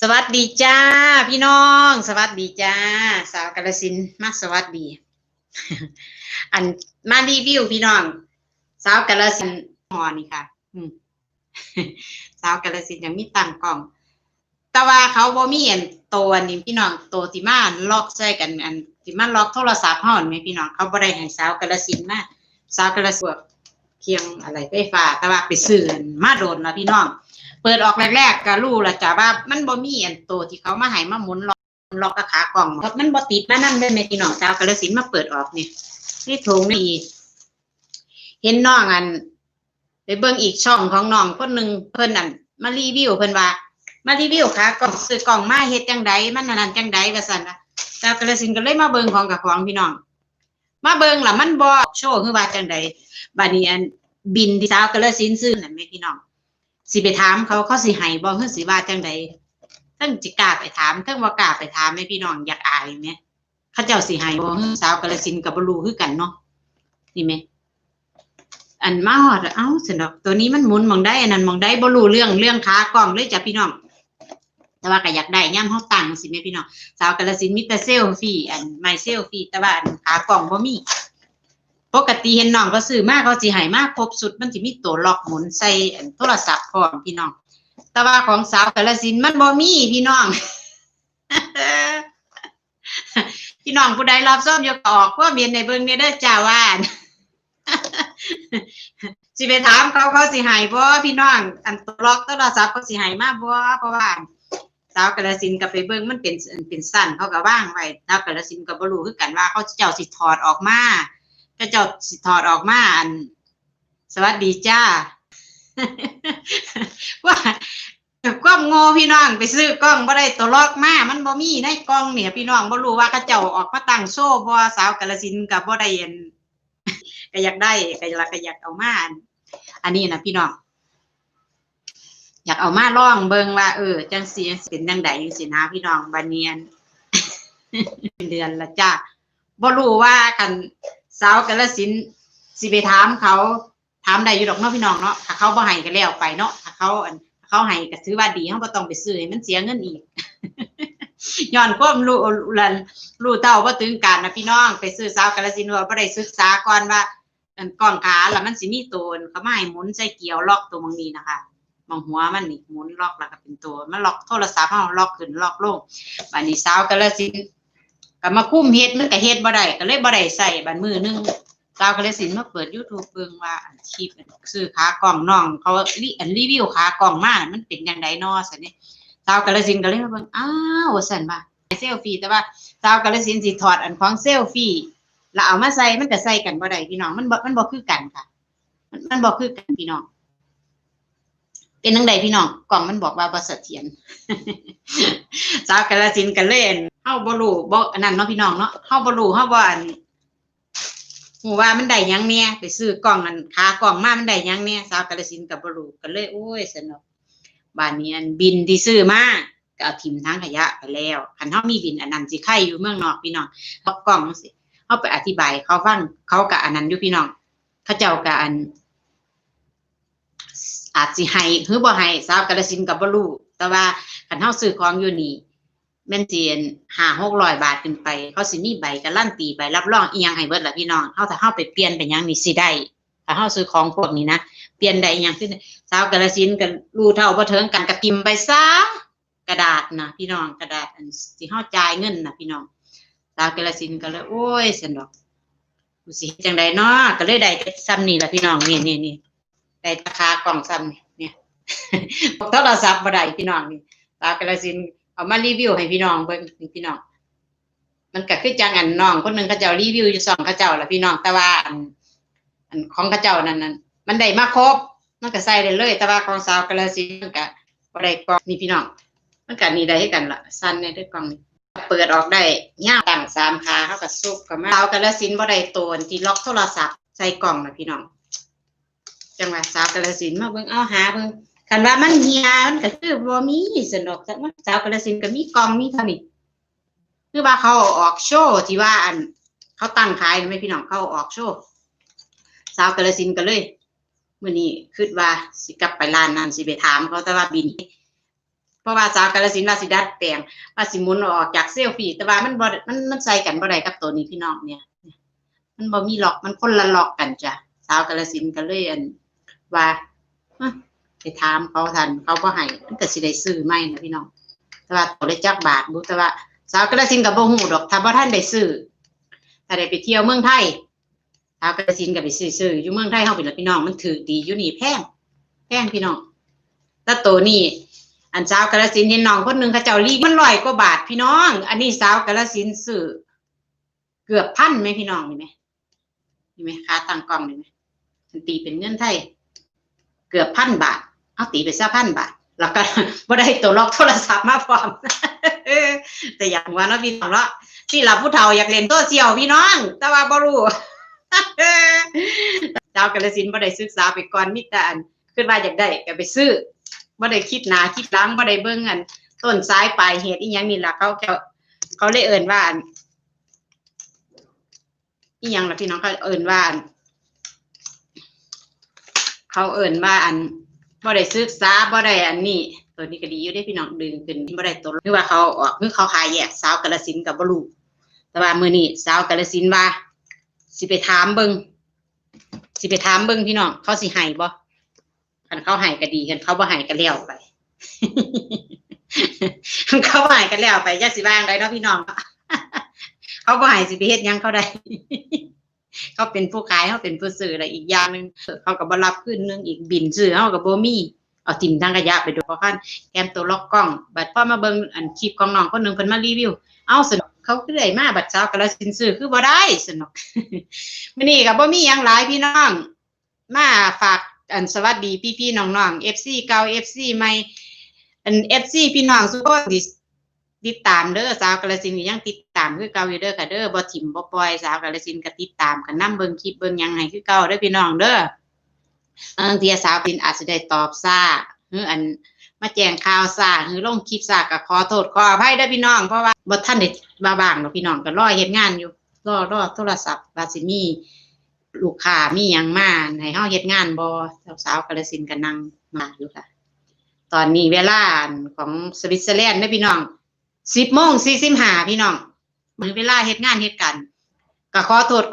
สวัสดีจ้า พี่น้อง สวัสดีจ้า สาวกาลสินมาสวัสดี อันมารีวิวพี่น้อง สาวกาลสินธุ์หอนี่ค่ะ อืมสาวกาลสินยังมีตังกล้อง แต่ว่าเขาบ่มีอันตัวนี้พี่น้องตัวที่มาล็อกใส่กัน อันที่มาล็อกโทรศัพท์เฮานี่แหมพี่น้องเขาบ่ได้ให้สาวกาลสินมาสาวกาลสินเคียงอะไรไฟฟ้าแต่ว่าไปซื้อมาโดนแล้วพี่น้อง เปิดออกแรกๆก็รู้ละจ้ะว่ามันบ่มีอันโตที่เขามาให้มาหมุนล็อกล็อกกับขากล่องเพราะมันบ่ติดมานั่นเลยแม่พี่น้องสาวกาฬสินมาเปิดออกนี่นี่ถุงนี่เห็นน้องอันไปเบิ่งอีกช่องของน้องคนหนึ่งเพิ่นอันมารีวิวเพิ่นว่า มารีวิวขากล่องซื้อกล่องมาเฮ็ดจังใดมันนั่นจังใดว่าซั่นนะสาวกาฬสินก็เลยมาเบิ่งของกับของพี่น้อง มาเบิ่งล่ะมันบ่โชว์คือว่าจังใดบัดนี้อันบินที่สาวกาฬสินซื้อนั่นแม่พี่น้อง สิไปถามเขาเขาสิให้บ่เฮือสิว่าจังใดทั้งจิกล้าไปถามทั้งบ่กล้าไปถามแม่พี่น้องอยากอายแหมเขาเจ้าสิให้บ่เฮือสาวกาฬสินก็บ่รู้คือกันเนาะนี่แหมอันมาฮอดเอ้าสนดอกตัวนี้มันหมุนมองได้อันนั้นมองได้บ่รู้เรื่องเรื่องขากล้องเลยจ้ะพี่น้อง แต่ว่าก็อยากได้ย่ํเฮาตั้งสิแม่พี่น้องสาวกาฬสินมีแต่เซลฟี่อันไม่เซลฟี่แต่ว่าอันขากล้องบ่มี ปกติเห็นน้องก็ซื้อมาเขาสิให้มาครบสุดมันสิมีตัวล็อกหมุนใส่โทรศัพท์พร้อมพี่น้อง แต่ว่าของสาวกาลสินมันบ่มีพี่น้อง พี่น้องผู้ใดรับซ่อมอยกออกก็เมียนในเบิ่งในเด้อจ้าว่าสิไปถามเขาเขาสิให้บ่พี่น้อง อันตัวล็อกโทรศัพท์เขาสิให้มากบ่เพราะว่าสาวกาลสินธุ์ก็ไปเบิ่งมันเป็นเป็นสั้นเขาก็ว่างไว้สาวกาลสินก็บ่รู้คือกันว่าเขาเจ้าสิถอดออกมา ก็เจ้าสิถอดออกมาอัน สวัสดีจ้า ว่าความโง่พี่น้องไปซื้อกล้องบ่ได้ตัวลอกมา มันบ่มีในกล้องเนี่ย พี่น้องบ่รู้ว่าเขาเจ้าออกมาตั้งโชว์บ่สาวกาฬสินก็บ่ได้เห็นก็อยากได้ก็อยากก็อยากเอามาอันอันนี้นะพี่น้องอยากเอามาล่องเบิงว่าเออจังซี่เป็นจังไดจังซี่นะพี่น้องบัดเนียนเดือนละจ้าบ่รู้ว่าคัน สาวกาลสินสิไปถามเขา ถามได้อยู่ดอกเนาะพี่น้องเนาะถ้าเขาบ่ให้ก็แล้วไปเนาะถ้าเขาเขาให้ก็ถือว่าดีเฮาบ่ต้องไปซื้อให้มันเสียเงินอีกย้อนความรู้ลันรู้เท่าบ่ถึงการนะพี่น้องไปซื้อสาวกาลสินว่าบ่ได้ศึกษาก่อนว่าก้องขาแล้วมันสิมีตัวเขาไมาให้หมุนใส่เกี่ยวล็อกตัวบางนี้นะคะมองหัวมันนี่หมุนล็อกแล้วก็เป็นตัว มันล็อกโทรศัพท์เฮาล็อกขึ้นล็อกลงบัดนี้สาวกาลสิน ก็มาคุ้มเฮ็ดมันก็เฮ็ดบ่ได้ก็เลยบ่ได้ใส่บัดมือหนึงสาวก็เลยสินมาเปิด YouTube เบิ่งว่าอาชีพซื้อขากล่องน้อง เขารีอันรีวิวขากล่องมามันเป็นจังไดเนาะซั่นนี่สาวกาฬสินก็เลยมาเบิ่งอ้าวว่าซั่นว่าเซลฟี่แต่ว่าสาวกาฬสินสิถอดอันของเซลฟี่แล้วเอามาใส่มันก็ใส่กันบ่ได้พี่น้องมันบ่มันบ่คือกันค่ะ มันมันบ่คือกันพี่น้องเป็นจังไดพี่น้องกล่องมันบอกว่าบ่เสถียรสาวกาฬสินธุ์ก็เล่น เฮาบ่รู้บ่อันนั้นเนาะพี่น้องเนาะเฮาบ่รู้เฮาบ่อันฮู้ว่ามันได้หยังแหน่ยไปซื้อกล่องนั้นขากล่องมามันได้หยังแหน่ยสาวกาฬสินธุ์ก็บ่รู้ก็เลยโอ้ยสนุกบ้านนี้อันบินที่ซื้อมาก็เอาทิมทางขยะไปแล้วคันเฮามีบินอันนั้นสิใครอยู่เมืองนอกพี่น้องเอากล่องสิเฮาไปอธิบายเขาฟังเขาก็อันนั้นอยู่พี่น้องเขาเจ้าก็อันอาจสิให้หรือบ่ให้สาวกาฬสินธุ์ก็บ่รู้แต่ว่าคันเฮาซื้อของอยู่นี่ แม่นสิห้าหกร้อยบาทขึ้นไป เขาสิมีใบการันตีใบรับรองอียังให้เบิดละพี่น้องเฮาถ้าเฮาไปเปลี่ยนเป็นยังนี่สิได้ถ้าเฮาซื้อของพวกนี้นะเปลี่ยนได้ยังขึ้นสาวกาฬสินธุ์ก็รู้เท่าบ่ถึงกันก็ทิมไปซะกระดาษนะพี่น้องกระดาษอันสิเฮาจ่ายเงินนะพี่น้องสาวกาฬสินก็เลยโอ้ยซั่นดอกกูสิจังไดเนาะก็เลยได้ซ้ำนี่ละพี่น้องนี่ๆๆได้ราคากล่องซ้ำนี่เนี่ยโทรศัพท์บ่ได้พี่น้องนี่สาวกาฬสิน เอามารีวิวให้พี่น้องเบิ่งพี่น้อง มันก็คือจังอันน้องคนหนึ่งเขาเจ้ารีวิวอยู่สองเขาเจ้าละพี่น้องแต่ว่าอันอันของเขาเจ้านั่นนั่นมันได้มาครบมันก็ใส่ได้เลย แต่ว่าของสาวกาฬสินมันก็บ่ได้กองนี่พี่น้อง มันก็นี่ได้ให้กันละสั้นในด้วยกล่องนี่เปิดออกได้ยาตั้งสามขาเขาก็ซุปกเข้ามาสาวกาฬสินบ่ได้โตนที่ล็อกโทรศัพท์ใส่กล่องนะพี่น้อง จังหวะสาวกาฬสินมาเบิ่งเอาหาเบิ่ง คันว่ามันเฮียมันก็คือบ่มีสนุกแต่ว่าสาวกระสินก็มีกองมีเท่านี้คือว่าเขาออกโชว์ที่ว่าอัน เขาตั้งขายไม่พี่น้องเขาออกโชว์สาวกระสินก็เลยมื้อนี้คิดว่าสิกลับไปร้านนั้นสิไปถามเขาแต่ว่าบิน เพราะว่าสาวกาลสินว่าสิดัดแปลงว่าสิมุนออกจากเซลฟี่แต่ว่ามันบ่มันมันใส่กันบ่ได้กับตัวนี้พี่น้องเนี่ย มันบ่มีหลอกมันคนละหลอกกันจ้ะสาวกาลสินก็เลยอันว่า ไปถามเขาทันเขาบ่ให้มันก็สิได้ซื้อใหม่นะพี่น้องแต่ว่าตัวได้จักบาทบ่แต่ว่าสาวกาลสินธุ์ก็บ่ฮู้ดอกถ้าบ่ทันได้ซื้อถ้าได้ไปเที่ยวเมืองไทยสาวกาลสินธุ์ก็ไปซื้อซื้ออยู่เมืองไทยเฮาเป็นล่ะพี่น้องมันถือดีอยู่นี่แพงแพงพี่น้องแต่ตัวนี้อันสาวกาลสินเห็นน้องคนหนึ่งเขาเจ้าลีมันร้อยกว่าบาทพี่น้อง อันนี้สาวกาลสินซื้อเกือบพันไหมพี่น้องนี่ไหมนี่ไหมค่าตั้งกล้องนี่ไหมมันตีเป็นเงินไทย เกือบพันบาท เอาตีไปซะพันบาทแล้วก็บ่ได้ตัวล็อกโทรศัพท์มาพร้อมแต่อยากว่าเนาะพี่น้องเนาะที่เราผู้เฒ่าอยากเล่นโซเชียลพี่น้อง แต่ว่าบ่รู้สาวกาลสินบ่ได้ศึกษาไปก่อนมีแต่อันคิดว่าอยากได้ก็ไปซื้อบ่ได้คิดหนาคิดหลังบ่ได้เบิ่งอันต้นสายปลายเหตุอีหยังนี่ล่ะเขาเขาเลยเอิ้นว่าอันอีหยังล่ะพี่น้องเขาเอิ้นว่าอันเขาเอิ้นว่าอัน บ่ได้ศึกษาบ่ได้อันนี้ ตัวนี้ก็ดีอยู่เด้พี่น้องดึงขึ้นบ่ได้ตัวหรือว่าเขาออกคือเขาขายแยกสาวกาฬสินกับบ่รู้แต่ว่ามื้อนี้สาวกาฬสินว่าสิไปถามเบิ่งสิไปถามเบิ่งพี่น้องเขาสิให้บ่คันเขาให้ก็ดีคันเขาบ่ให้ก็แล้วไปคันเขาบ่ให้ก็แล้วไปจักสิว่างใดเนาะพี่น้องเขาบ่ให้สิไปเฮ็ดหยังเขาได้ เขาเป็นผู้ขายเขาเป็นผู้ซื้ออะไรอีกอย่างหนึ่งเขาก็บรับขึ้นหนึงอีกบินซื้อเขาก็บ่มีเอาทิ่มทางขยะไปดูเพราะคันแกมตัวล็อกกล้อง บัดพอมาเบิ่งอันคลิปของน้องคนหนึ่งเพิ่นมารีวิว เอาสนุกเขาคือได้มาบัดเช้ากะละสินซื้อคือบ่ได้สนุกมื้อนี้ก็บ่มีหยังหลายพี่น้อง มาฝากอันสวัสดีพี่ๆน้องๆ FC เก่า FC ใหม่อัน FC พี่น้องทุกคนที่ ติดตามเด้อสาวกาฬสินก็ยังติดตามคือเก่าอยู่เด้อค่ะเด้อบ่ถิ่มบ่ปล่อยสาวกาฬสินก็ติดตามกันนํเบิ่งคลิปเบิ่งหยังให้คือเก่าเด้อพี่น้องเด้อบางทีสาวปินอาจสิได้ตอบซ่าหรืออันมาแจ้งข่าวซ่าหรือลงคลิปซ่าก็ขอโทษขออภัยเด้อพี่น้องเพราะว่าบ่ทันได้มาบางเนาะพี่น้องก็รอเฮ็ดงานอยู่รอรอโทรศัพท์ว่าสิมีลูกค้ามีหยังมาให้เฮาเฮ็ดงานบ่สาวๆกาฬสินก็นั่งมาอยู่ค่ะ ตอนนี้เวลาของสวิตเซอร์แลนด์เด้อพี่น้อง สิบโมงสี่สิบห้าพี่น้องมือเวลาเหตุงานเหตุการก็ขอโทษขอ